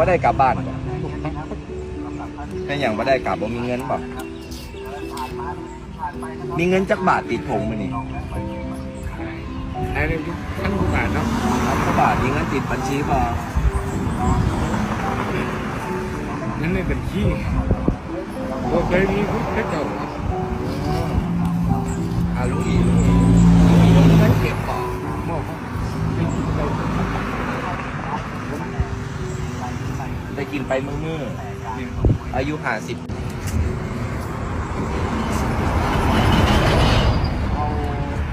บ่ได้กลับบ้านบ่เป็นอย่างบ่ได้กลับบ่มีเงินบ่มีเงินจักบาทติดผงมื้อนี่อันนี้ขั้นกว่าบาทเนาะพันกว่าบาทมีเงินติดบัญชีบ่นั่นในบัญชีก็เคยมีคุณแค่เก่าอ่าลุงอีลุงอีลุงอีลุงได้เก็บบ่ หม้อเป็นกินอะไร ได้กินไปมื้อเนี่ยๆอายุ50เอา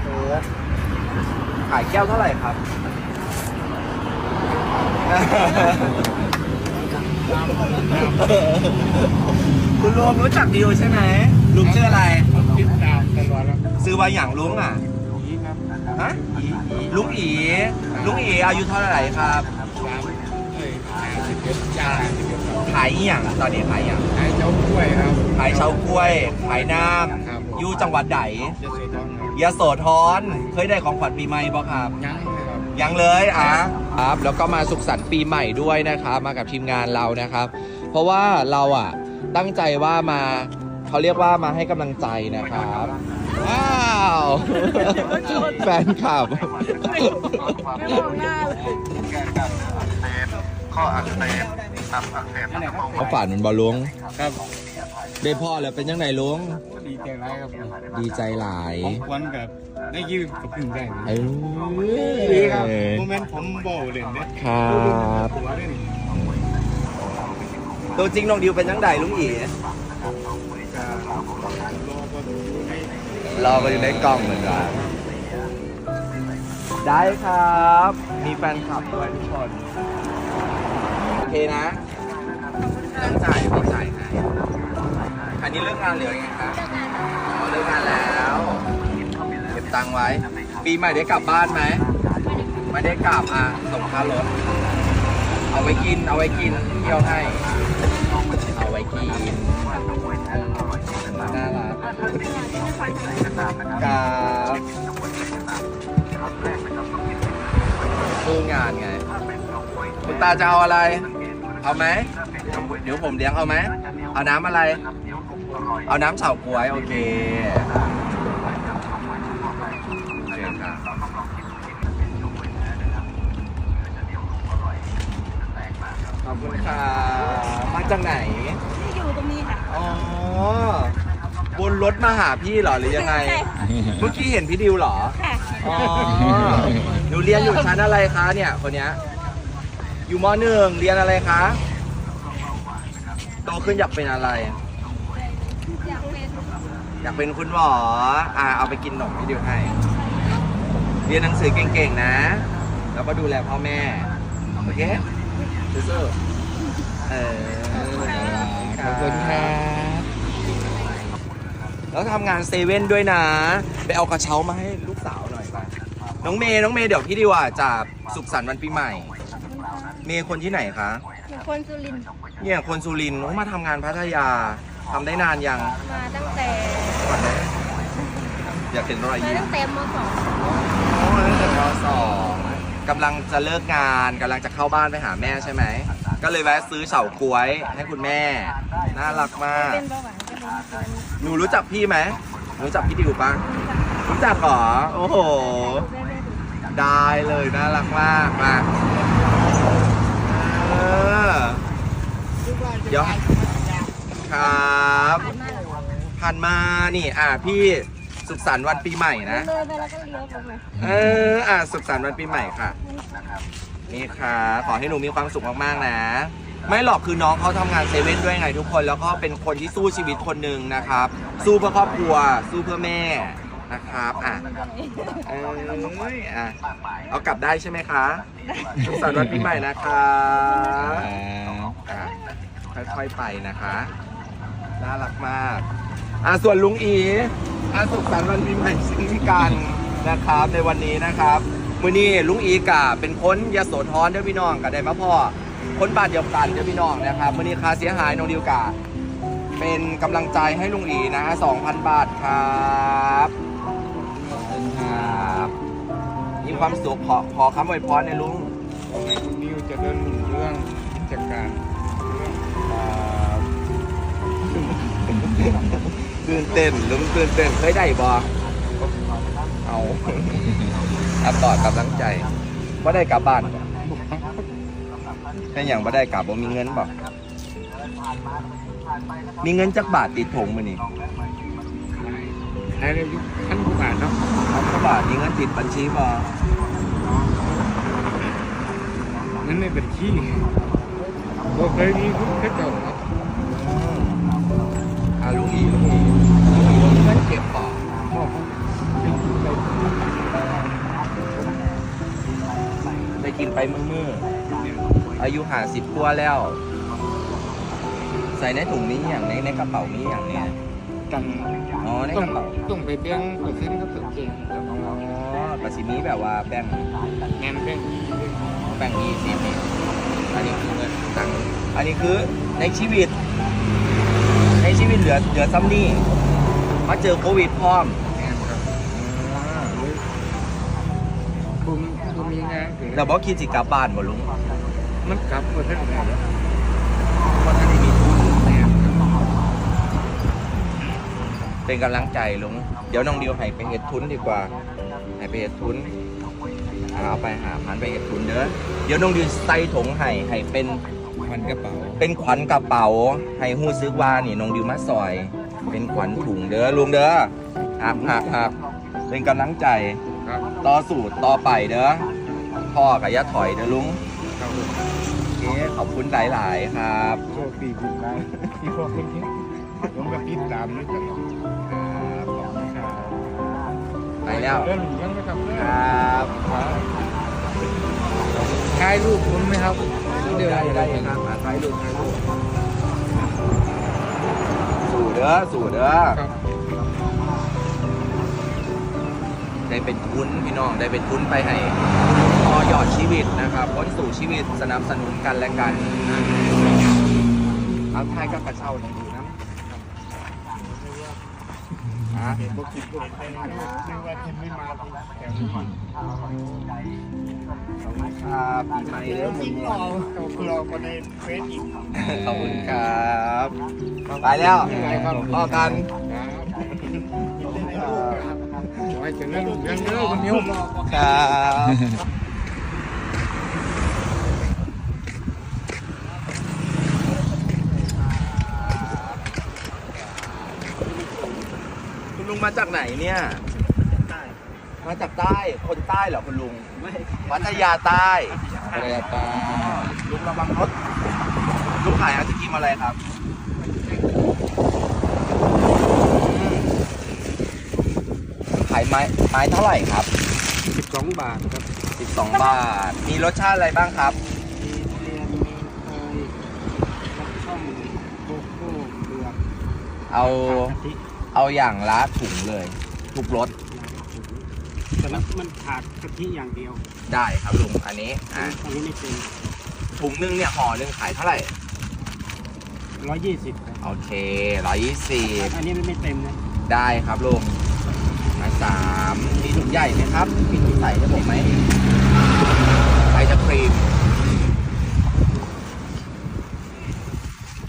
โค้กขายแก้วเท่าไหร่ครับคุณลุงรู้จักดิวใช่ไหมลุงชื่ออะไรติดตามตลอดแล้วซื้อว่าอย่างลุงอะนี่ครับฮะลุงอีลุงอีอายุเท่าไหร่ครับ จ้าสิบเอ็ดครับขายอหย่างตอนนี้ขายอหย่างขายเจ้ากล้วยครับ ขายเฉากล้วย ขายน้ครับำอยู่จังหวัดใดจะเสียท้องครับยโสธรเคยได้ของขวัญปีใหม่บ่ครับ ยังเลยครับ ยังเลยอะครับ แล้วก็มาสุขสันต์ปีใหม่ด้วยนะครับ มากับทีมงานเรานะครับ เพราะว่าเราอะตั้งใจว่ามาเขาเรียกว่ามาให้กำลังใจนะครับว้าวแฟนคลับ ไม่มองหน้าเลย ข้ออักเสบตับอักเสบเขาฝันมันบอลุงครับได้พ่อแล้วเป็นยังไงลุงดีใจร้ายครับดีใจหลายผมควรกับได้ยืมกับพึ่งได้เอ้ดีครับยโมเมนต์ผมบอกเล่นเด้ครับตัวเล่นตัวจริงน้องดิวเป็นยังไงลุงอีรอก็อยู่ในรอมาอยู่ในกล้องเหมือนกันได้ครับ มีแฟนคลับด้วยทุกคนโอ เคนะต้องจ่ายไม่จ่ายให้อันนี้เลิกงงานเหลือยังไงครับอ๋อเลิกงานแล้วเก็บตังค์ไว้ ปีใหม่ได้กลับบ้านไหมไม่ได้กลับอะส่งค่ารถ เอาไว้กิน เอาไว้กินเที่ยวให้ เอาไว้กินน่ารักกับสู้งานไง คุณตาจะเอาอะไร เอาไหมเดี๋ยวผมเลี้ยงเอาไหมเอาน้ำอะไร เอาน้ำเฉาก๊วย โอเคโอเคครับขอบคุณค่ะมาจากไหนที่อยู่ตรงนี้ค่ะ อ๋อบนรถมาหาพี่เหรอหรือยังไงใช่เมื่อกี้เห็นพี่ดิวเหรอ ค่ะ อ๋อหนูเรียนอยู่ชั้นอะไรคะเนี่ยคนเนี้ย อยู่มหนึ่งเรียนอะไรคะโตขึ้นอยากเป็นอะไร อยากเป็นอยากเป็นคุณหมออ่าเอาไปกินหนมพี่ดิวให้ เรียนหนังสือเก่งๆนะ แล้วก็ดูแลพ่อแม่ โอเคสู้ๆเออขอบคุณครับแล้วทำงานเซเว่นด้วยนะ ไปเอากระเช้ามาให้ลูกสาวหน่อยไปน้องเมย์น้องเมย์เดี๋ยวพี่ดิวอะจะสุขสันต์วันปีใหม่ เมย์คนที่ไหนคะหนูคนสุรินทร์เนี่ยคนสุรินทร์โอ้มาทำงานพัทยาทำได้นานยัง มาตั้งแต่อยากเห็นรอยมายิ้มตั้งแต่มสองโอ้ยตั้งแต่ปสองกำลังจะเลิกงานกำลังจะเข้าบ้านไปหาแม่ใช่ไหม ก็เลยแวะซื้อเฉาก๊วยให้คุณแม่ น่ารักมาก เป็นเบาหวานก็เลยเกินหนูรู้จักพี่ไหมรู้จักพี่ดิวปะรู้จักเหรอ โอ้โห ได้เลยน่ารักมากมาเออเดี๋ยว ครับ ผ่านมา นี่ อะพี่สุขสันต์วันปีใหม่นะเดินไปแล้วก็เลี้ยวตรงมาเออ อะสุขสันต์วันปีใหม่ค่ะ นี่ค่ะ ขอให้หนูมีความสุขมากๆนะ ไม่หรอกคือน้องเขาทำงานเซเว่นด้วยไงทุกคน แล้วก็เป็นคนที่สู้ชีวิตคนหนึ่งนะครับ สู้เพื่อครอบครัว สู้เพื่อแม่ นะครับอะเอ้ยอะเอากลับได้ใช่ไหมคะสุขสันต์วันปีใหม่นะคะอะค่อยๆไปนะคะน่ารักมากอะส่วนลุงอีอะสุขสันต์วันปีใหม่ซึ่งกันนะครับในวันนี้นะครับมื้อนี้ลุงอีกะเป็นคนยโสธรเด้อพี่น้องกับได้มาพ่อคนบ้านเดียวกันเด้อพี่น้องนะครับมื้อนี้ค่าเสียหายน้องดิวกะเป็นกำลังใจให้ลุงอีนะฮะ2,000 บาทครับ ความสุขขอขอคำอวยพรในอยลุงขอให้คุณนิวเจะเดินหนุนเรื่องจัดการตื่นเต้นลุงตื่นเต้นเคยได้บ่เอาอัดต่อกำลังใจว่าได้กลับบ้านบ่แค่อย่างว่าได้กลับบ่มีเงินบ่มีเงินจักบาทติดถงมานี่ใช้ได้ยุคขั้นผู้บาทเนาะพันกว่าบาทมีเงินติดบัญชีบ่ นั่นในบัญชีบ่เคยมีคุณเพชรเจ้าเนาะอ่าลุงอีลุงอีลุงอีว่ามีเงินเก็บบ่พ่อเขาได้กินไปมือมืออายุห้าสิบกว่าแล้ว ใส่ในถุงนี้อย่างในในกระเป๋านี้อย่างเนี้ยกันอ๋อในกระเป๋าต้องไปแบ่งเปอร์เซ็นต์กับตัวเองแล้วอ๋อาอกระสินี้แบบว่าแบ่งแงนแบ่ง แบ่งยี่สิบนี่อันนี้คือเงินตังค์อันนี้คือในชีวิต ในชีวิตเหลือเหลือซ้ำนี่มาเจอโควิดพร้อมแงนครับเลยผมผมมีงานเกิดแต่บอกคิดสิกลับบ้านบ่ลุงมันกลับมาทันไหนแล้วเพราะท่านได้มีทุนแงนครับเป็นกำลังใจลุง เดี๋ยวน้องดิวให้ไปเฮ็ดทุนดีกว่า ให้ไปเฮ็ดทุนอ่า เอาไปหาพันไปเฮ็ดทุนเด้อเดี๋ยวน้องดิวใส่ถุงให้ให้เป็นมันกระเป๋า เป็นขวัญกระเป๋า ให้ฮู้ซึกว่านี่น้องดิวมาซอย เป็นขวัญถุงเด้อลุงเด้อหักหักหักเป็นกำลังใจครับต่อสู่ต่อไปเด้อพ่อกับย่าถอยเด้อลุงครับผมโอเคขอบคุณหลาย ๆ ครับโชคดีบุญได้ที่พวกคุณที่ผมก็ติดตามอยู่ตล ไปแล้วเรื่องยังไม่ทำเรื่องครับถ่ายรูปผมไหมครับเดี๋ยวได้ได้ครับมาถ่ายรูปถ่ายรูปสู่เด้อสู่เด้อครับได้เป็นทุนพี่น้องได้เป็นทุนไปให้ต่อยอดชีวิตนะครับพ้นสู่ชีวิตสนับสนุนกันและกันเอาท้ายก็กระเช้าหน่อ ยดูนะอะผมคิดว่าไปนึกว่าจะไม่มาที่แถวนี้ครับปีใหม่เด้อมึงเราเราก็ในเฟซอีกขอบคุณครับไปแล้วพ่อกันขอให้เจริญรุ่งเรืองเด้อวันนี้ครับคุณลุง มาจากไหนเนี่ย มาจากใต้ คนใต้เหรอคุณลุงไม่พัทยาใต้อะไรตาลุงระวังรถ ลุงขายไอศกรีมอะไรครับขายไม้ไม้เท่าไหร่ครับสิบสองบาทครับ 12 บาท มีรสชาติอะไรบ้างครับ มีเรียนมีเอยช่องโกโก้เบือกเอากะทิ เอาอย่างละถุงเลย ทุกรสแต่มันมันขาดกะทิอย่างเดียวได้ครับลุงอันนี้อะอันนี้ไม่เป็นถุงหนึงเนี่ยห่อหนึงขายเท่าไหร่ ร้อยยี่สิบโอเคร้อยยี่สิบอันนี้ไม่เต็มนะได้ครับลุงมาสามมีถุงใหญ่ไหมครับมีถุงใส่ให้ผมไหมไอศครีม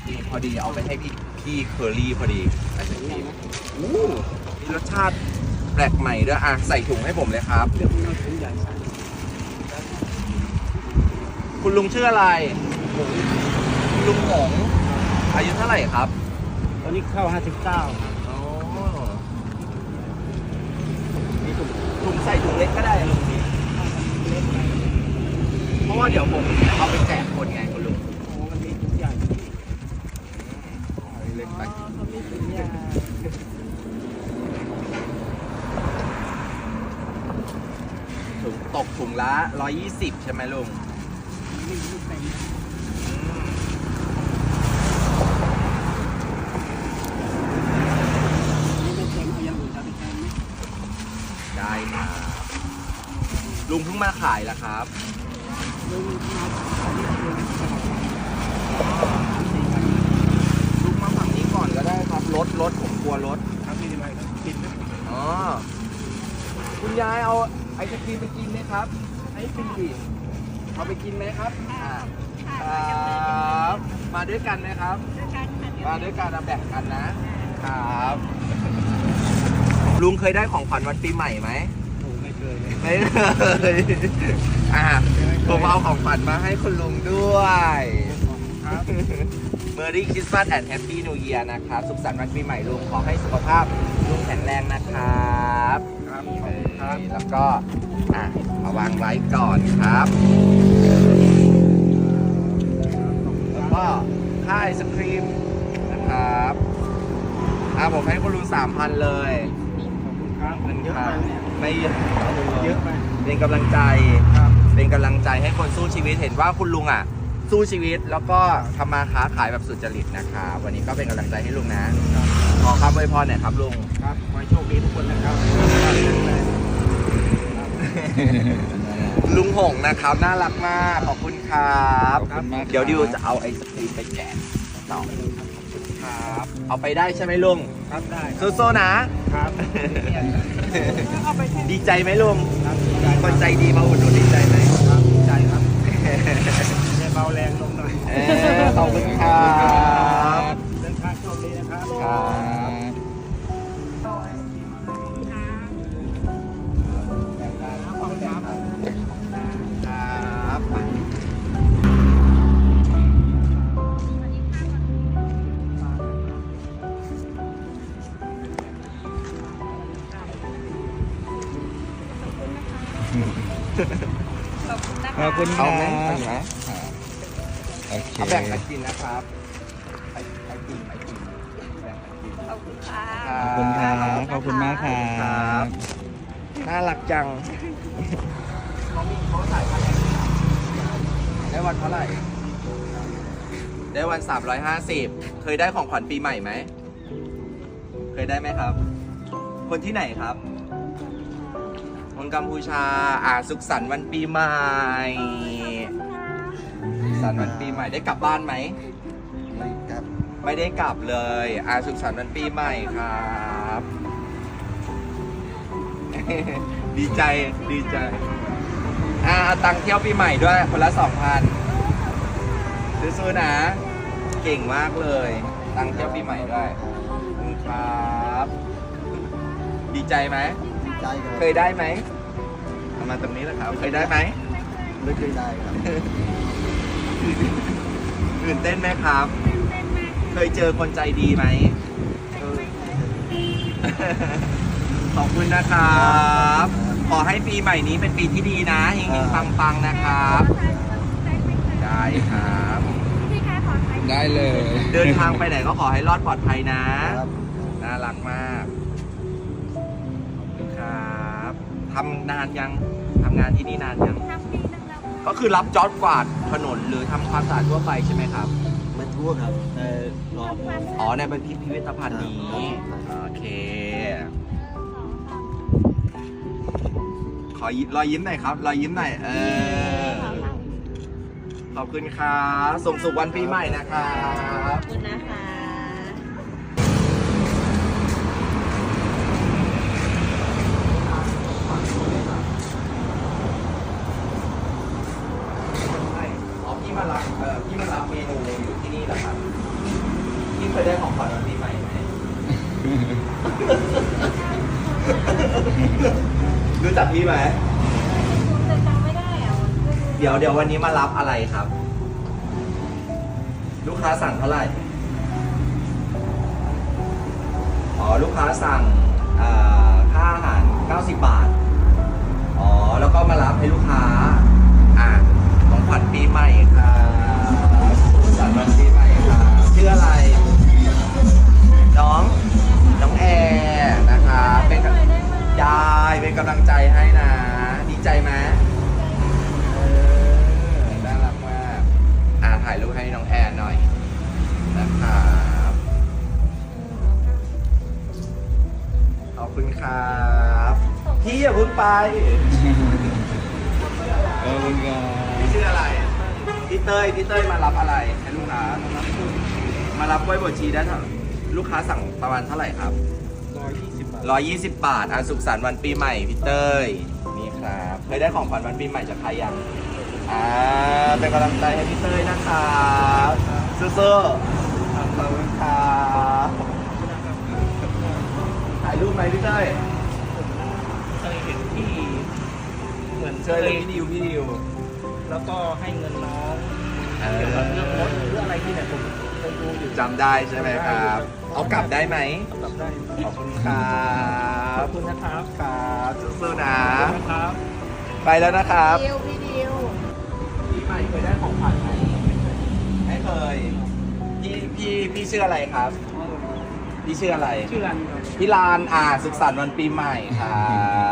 นี่พอดีเอาไปให้พี่พี่เคอรี่พอดีไอศครี มอู้มีรสชาติแปลกใหม่ด้วยอะใส่ถุงให้ผมเลยครับ เดี๋ยวเราถุงใหญ่ใส่คุณลุงชื่ออะไรลุงหงอายุเท่าไหร่ครับ ตอนนี้เข้าห้าสิบเก้าอ๋อมีถุงถุงใส่ถุงเล็กก็ได้ลุงพี่เพราะว่าเดี๋ยวผมเอาไปแจกคนไงคุณลุง มันมีถุงใหญ่ เล็กไป ถุงตกถุงละ 120 ใช่ไหมลุงไม่ไม่เต็มไม่เต็มเอาอย่างอื่นจะไหมได้ครับ ลุงเพิ่งมาขายแล้วครับ ลุงมาขาย รับรถรถผมกลัวรถครับนี่อะไรครับติดนะอ๋อคุณยายเอาไอศครีมไปกินไหมครับให้ฟรีเอาไปกินไหมครับอ่าครับมาด้วยกันไหมครับมาด้วยกันนะแบ่งกันนะครับ ลุงเคยได้ของขวัญวันปีใหม่ไหมโอ้ไม่เคยเลยไม่เลยอะผมเอาของขวัญมาให้คุณลุงด้วยครับ Merry Christmas and Happy New Year นะครับ สุขสันต์วันปีใหม่ลุงขอให้สุขภาพลุงแข็งแรงนะครับครับนี่ขอบคุณครับแล้วก็อะมาวางไว้ก่อนครับ แล้วก็ค่าไอศครีมนะครับอะผมให้คุณลุงสามพันเลยครับมันเยอะไปเนี่ยไม่เยอะเยอะไปเป็นกำลังใจครับเป็นกำลังใจให้คนสู้ชีวิตเห็นว่าคุณลุงอะ สู้ชีวิตแล้วก็ทำมาค้าขายแบบสุจริตนะคะ วันนี้ก็เป็นกำลังใจให้ลุงนะครับขอคำอวยพรหน่อยครับลุง ครับขอให้โชคดีทุกคนนะครับลุงหงนะครับ น่ารักมาก ขอบคุณครับ ขอบคุณมากครับ เดี๋ยวดิวจะเอาไอศครีมไปแจกต่อครับ เอาไปได้ใช่ไหมลุงครับได้ครับสู้ๆนะ ครับดีใจไหมลุง ครับดีใจคนใจดีมาอุดหนุนดีใจไหม ครับดีใจครับได้เบา แรงลงหน่อยเออขอบคุณครับเดินทางโชคดีนะครับครับครับขอบคุณนะคะขอบคุณครัเอาบ โอเคเอาแบ่งกันกินนะครับไปไปกินไปกินแบ่งกันกินขอบคุณค่ะขอบคุณครับขอบคุณมากครัครับบน่ารักจังเขามีเขาถ่ายมาได้วันเท่าไหร่ ได้วัน 350 เคยได้ของขวัญปีใหม่ไหม เคยได้ไหมครับ คนที่ไหนครับ คนกัมพูชา อ่าสุขสันต์วันปีใหม่ สุขสันต์วันปีใหม่ได้กลับบ้านไหมครับ ไม่ได้กลับเลยอาสุขสันต์วันปีใหม่ครับ ดีใจดีใจอ่าเอาตังค์เที่ยวปีใหม่ด้วยคนละสองพันสู้ๆนะ เก่งมากเลย ตังค์เที่ยวปีใหม่ด้วยขอบคุณครับ ดีใจไหมใจครับเคยได้ไหมเอามาตรงนี้แหละครับ เคยได้ไหมไม่เคยได้ครับ ตื่นเต้นไหมครับเคยเจอคนใจดีไหมขอบคุณนะครับ ขอให้ปีใหม่นี้เป็นปีที่ดีนะเฮงๆปังๆนะครับ ได้ครับ พี่คะขอถ่ายได้เลยเดินทางไปไหนก็ขอให้รอดปลอดภัยนะ ครับน่ารักมากขอบคุณครับทำนานยังทำงานที่นี่นานยัง ทำปีนึงแล้ว ก็คือรับจ็อบกวาดถนนหรือทำความสะอาดทั่วไปใช่ไหมครับไม่ทั่วครับแต่รอบอ๋อในพิพิธภัณฑ์นี้ โอเค ขอยิ้มรอยยิ้มหน่อยครับ รอยยิ้มหน่อย เออ ขอบคุณครับส่งสุขวันปีใหม่นะครับ ขอบคุณนะคะ อ๋อพี่มารับเอ่อพี่มารับเมนูอยู่ที่นี่เหรอครับ พี่เค ยได้ของขวัญวันปีใหม่ไหมรู้จักพี่ไหม แต่จำไม่ได้อะเดี๋ยวเดี๋ยววันนี้มารับอะไรครับ ลูกค้าสั่งเท่าไหร่อ๋อลูกค้าสั่งเอ่อค่าอาหาร 90 บาทอ๋อแล้วก็มารับให้ลูกค้าอะของขวัญปีใหม่ครับสันต์วันปีใหม่ครับชื่ออะไรำยายเป็นกำลังใจให้นะ ดีใจไหมเออน่ารักมากอ่าถ่ายรูปให้น้องแอนหน่อยนะครับขอบคุณครับพี่อย่าเพิ่งไปขอบคุณครับพี่ชื่ออะไรพี่เต้ยพี่เต้ยมารับอะไรให้ลูกค้ามารับกล้วยบวชชีได้เท่าลูกค้าสั่งประมาณเท่าไหร่ครับ 120 บาทอาสุขสันต์วันปีใหม่พี่เต้ยนี่ครับเคยได้ของขวัญวันปีใหม่จากใครยังอ่าเป็นกำลังใจให้พี่เต้ยนะครับสู้อร์ขอบคุณครับถ่ายรูปไหมพี่เต้ยเคยเห็นที่เหมือนเชิญเลยพี่ดิวพี่ดิวแล้วก็ให้เงินน้องเอเกี่ยวกับเรื่องรถหอรืออะไรที่เนี่ยผมเคยดูอยู่ จำได้ใช่ไหมครับ เอากลับได้ไหมกลับได้ขอบคุณครับขอบคุณนะครับครับสู้ๆนะขอบคุณนะครับ ไปแล้วนะครับดิวพี่ดิวพี่ใหม่เคยได้ของขวัญไหมไม่เคย พี่พี่พี่ชื่ออะไรครับ พี่ชื่ออะไร ชื่อรันครับพี่ลานอ่าสุขสันต์วันปีใหม่ครั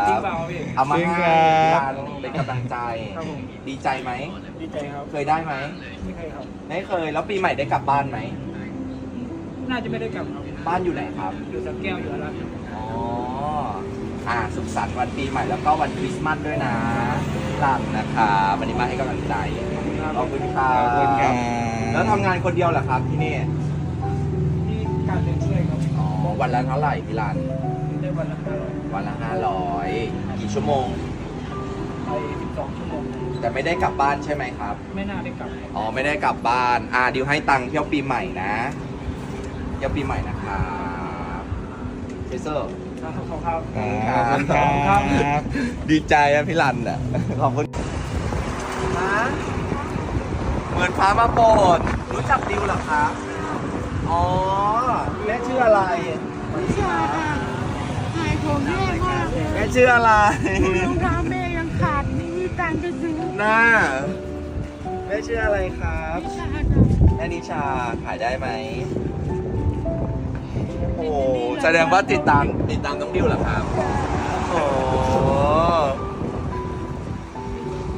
จริงบเปล่าพี่เอามาจริงให้ครับ พี่ลานเป็นกำลังใจ ครับผมดีใจไหม ดีใจครับเคยได้ไหม ไม่เคยครับ ไม่เคย แล้วปีใหม่ได้กลับบ้านไหม น่าจะไม่ได้กลับครับบ้านอยู่ไหนครับ อยู่สักแก้วอยู่แล้วอ๋อ อ่า สุขสันต์วันปีใหม่แล้วก็วันคริสต์มาสด้วยนะลานนะครับวันนี้มาให้กำลังใจ ขอบคุณครับ ขอบคุณครับ แล้วทำงานคนเดียวเหรอครับที่นี่ ที่การเป็นช่วยครับอ๋อ วันละเท่าไหร่พี่ลานได้วันละห้าร้อยวันละห้าร้อยกี่ชั่วโมง ไปสิบสองชั่วโมง แต่ไม่ได้กลับบ้านใช่ไหมครับ ไม่น่าได้กลับอ๋อไม่ได้กลับบ้าน อ่าดิวให้ตังค์เที่ยวปีใหม่นะเที่ยวปีใหม่นะครับเจเซอร์ครับขอบคุณครับขอบคุณครับ ดีใจอะพี่รันอะขอบคุณมาเหมือนฟ้ามาโปรดรู้จักดิวเหรอคะอ๋อแม่ชื่ ออะไรวิชาค่ะขายของแย่มากเลยแม่ชื่ออะไรรองเท้าแม่ยังขาดไม่มีตังค์จะซื้อหน้าแม่ชื่ออะไรครับวิชาค่ะแม่นิชาขายได้ไหมโอ้โหแสดงว่าติดตามติดตามน้องดิวเหรอครับโอ้โห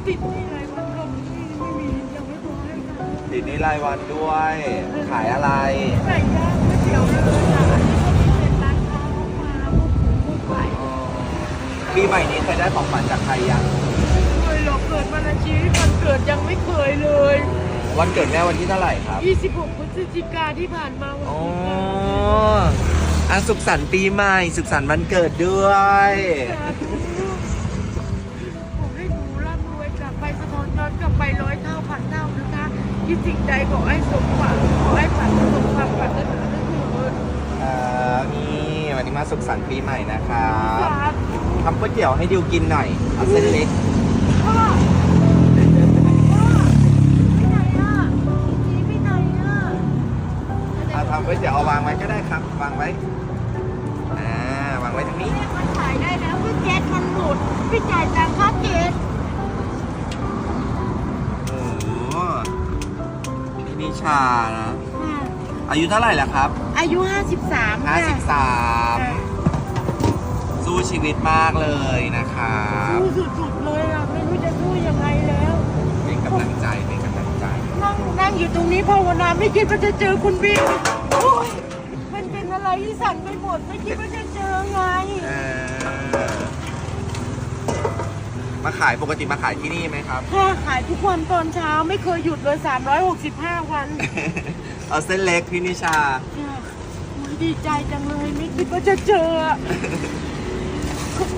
ติดนี่อะไรมันลงที่ไม่มียังไม่พอให้ค่ะติดนี้รายวันด้วย ขายอะไรไก่ย่างก๋วยเตี๋ยวเรือค่ะอันนี้ก็มีเป็นร้า นค้าเข้ามาพวกหมูพวกไก่ปีใหม่นี้เคยได้ของขวัญจากใครยังไม่เคยหรอกเกิดมาในชีวิตมันเกิดยังไม่เคยเลย วันเกิดแม่วันที่เท่าไหร่ครับ 26พฤศจิกาที่ผ่านมาวันอ๋อนี้ค่ะอะสุขสันต์ปีใหม่ สุขสันต์วันเกิดด้วยสาธุขอให้หนูร่ำรวยกลับไปสะท้อนย้อนกลับไปร้อยเท่าพันเท่านะคะที่สิ่งใดขอให้สมหวังขอให้ฝันประสบความปรารถนาได้เถิด เอ่อ นี่วันนี้มาสุขสันต์ปีใหม่นะครับครับทำก๋วยเตี๋ยวให้ดิวกินหน่อย เอาเส้นเล็กพ่อพ่อไปไหนอะจีไปไหนอะเอาทำก๋วยเตี๋ยวเอาวางไว้ก็ได้ครับ วางไว้ อ่าวางไว้ตรงนี้ มันขายได้แล้วก็แก๊สมันหมดพี่จ่ายตังค่าแก๊สโอ้โหพี่นิชานะ อายุเท่าไหร่แล้วครับ อายุ 53ค่ะ53 สู้ชีวิตมากเลยนะครับสู้สุดๆเลยอะไม่รู้จะสู้ยังไงแล้ว เป็นกำลังใจเป็นกำลังใจ นั่งนั่งอยู่ตรงนี้ภาวนาไม่คิดว่าจะเจอคุณบิ๊กโอ้ยมันเป็นอะไรที่สั่นไปหมดไม่คิดว่าจะเจอไง เออมาขายปกติมาขายที่นี่ไหมครับ ค่าขายทุกวันตอนเช้าไม่เคยหยุดเลย 365 วัน เอาเส้นเล็กพี่นิชาค่ะโอ้ยดีใจจังเลยไม่คิดว่าจะเจออะ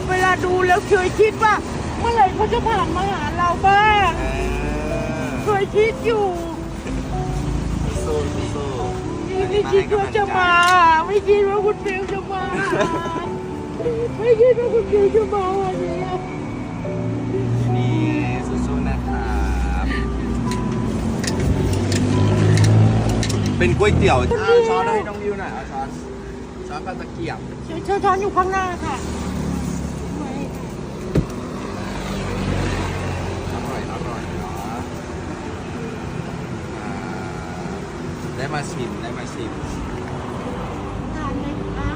เวลาดูแล้วเคยคิดว่า เมื่อไหร่เขาจะผ่านมาหาเราบ้าง เอเคยคิดอยู่อสู้สู้ไม่คิดว่าจะมา ไม่คิดว่าคุณฟิวจะมา ไม่คิดว่าคุณฟิวจะมาวันนี้นี่ เป็นก๋วยเตี๋ยวอะช้อนให้น้องวิวหน่อยเอาช้อนช้อนกับตะเกียบเชิญเชิญช้อนอยู่ข้างหน้าค่ะอร่อยอร่อยเนาะอ่าได้มาชิมได้มาชิมทานไหมคะ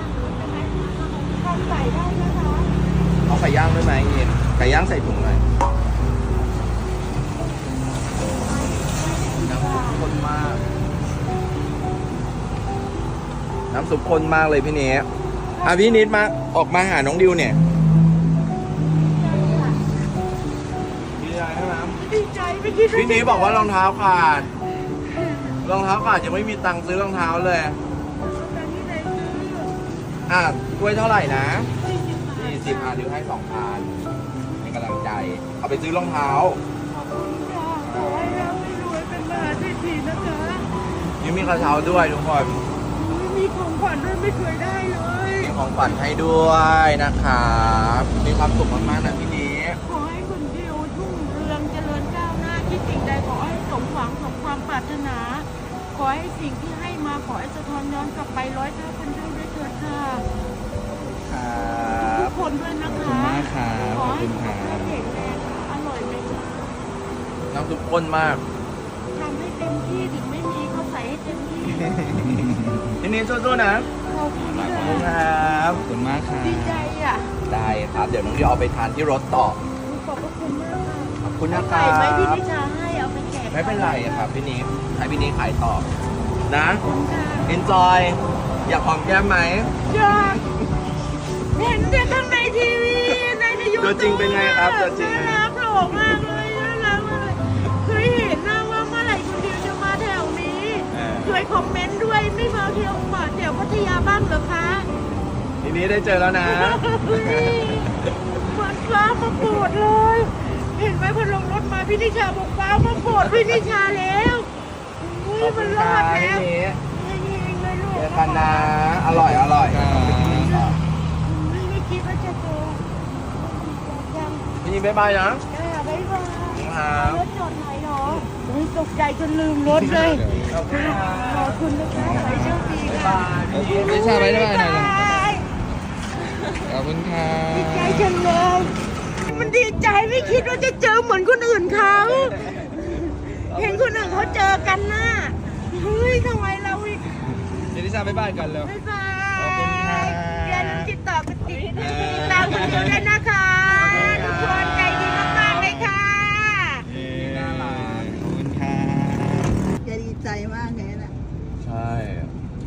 ทานใส่ได้นะคะเอาไก่ย่างด้วยไหมเย็นไก่ย่างใส่ถุงหน่อย น้ำซุปข้นมากเลยพี่เนทอะพี่นิดมาออกมาหาน้องดิวเนี่ยดีใจใช่ไหมดีใจไม่คิดว่าพี่นิดบอกว่ารองเท้าขาด รองเท้าขาดยังไม่มีตังค์ซื้อรองเท้าเลยแต่ที่ไหนซื้ออะถ้วยเท่าไหร่นะสี่สิบบาทยี่สิบอะดิวให้สองพันเป็นกำลังใจ เอาไปซื้อรองเท้าขอบคุณค่ะขอให้เราไม่รวยเป็นมหาเศรษฐีนะคะดนี่มีกระเช้าด้วยทุกคนมีของข วัญด้วยไม่เคยได้เลยมีของขวัญให้ด้วยนะครับมีความสุขมากๆนะพี่นี้ขอให้คุณดิวรุ่งเรืองเจริญก้าวหน้าคิดสิ่งใดขอให้สมหวังสมความปรารถนา ขอให้สิ่งที่ให้มาขอให้สะท้อนย้อนกลับไปร้อยเท่าพันเท่าด้วยเถิดค่ะครับทุกคนด้วยนะคะมากครับขขออบให้คุณสุคขรัภาพบแข็งแรงอร่อยไหมคะน้ำซุปข้นมากทำให้เต็มที่ถึงไม่มีเขาใส่ให้ เต็มที่พี่นี้สู้ๆนะขอบคุณขอบคุณค่ะครับขอบคุณมากครับดีใจอะได้ครับ เดี๋ยวน้องดิวเอาไปทานที่รถต่อขอบพระคุณมากค่ะขอบคุณนะเอาคไก่รับไหมพี่นิชาให้เอาไปแจกไม่เป็นไรครับพี่นี้ให้พี่นี้ขายต่อนะขอบคุณค่ะ enjoy อยากหอมแก้มไหมอยากเห็นแต่ข้างในทีวีในในยูทูบตัวจริงเป็นไงครับตัวจริงน่ารักหล่อมากเลย เออเคยคอมเมนต์ด้วยไม่มาเที่ยวมาแถวพัทยาบ้างเหรอคะทีนี้ได้เจอแล้วนะเฮ้ยเหมือนฟ้ามาโปรดเลย เห็นไหมพอลงรถมาพี่นิชาบอกฟ้ามาโปรดพี่นิชาแล้วอุ้ยขอบคุมันณรคอรัดบแล้วพี่นี้เฮงๆเลยลูกเจอกันนะอร่อยอร่อยไม่ไม่คิดว่าจะเจอยังพี่นี้บ๊ายบายนะได้อะบ๊ายบายครับรถจอดไหนเนาะอุ้ยตกใจจนลืมรถเลยขอบคุณครัขอบบคุณนะคะขอให้โชคดีบ๊ายค่ะบายพี่นี้นิชาบ๊ายบายหน่อยบ๊ายบายขอบคุณครัดีใจบจังเลย มันดีใจไม่คิดว่าจะเจอเหมือนคนอื่นเขา เห็นคนอื่นเขาเจอกันน่ะเฮ้ยทำไมเราอีกนิชาบ๊ายบายกันแล้วบ๊ายบาขอบคุณครัยบอย่าลืมติดต่อกันติดตามคนเดียวด้วยนะคะ ทุกคนใจดีมากๆเลยค่ะ น่ารักขอบคุณครับ แก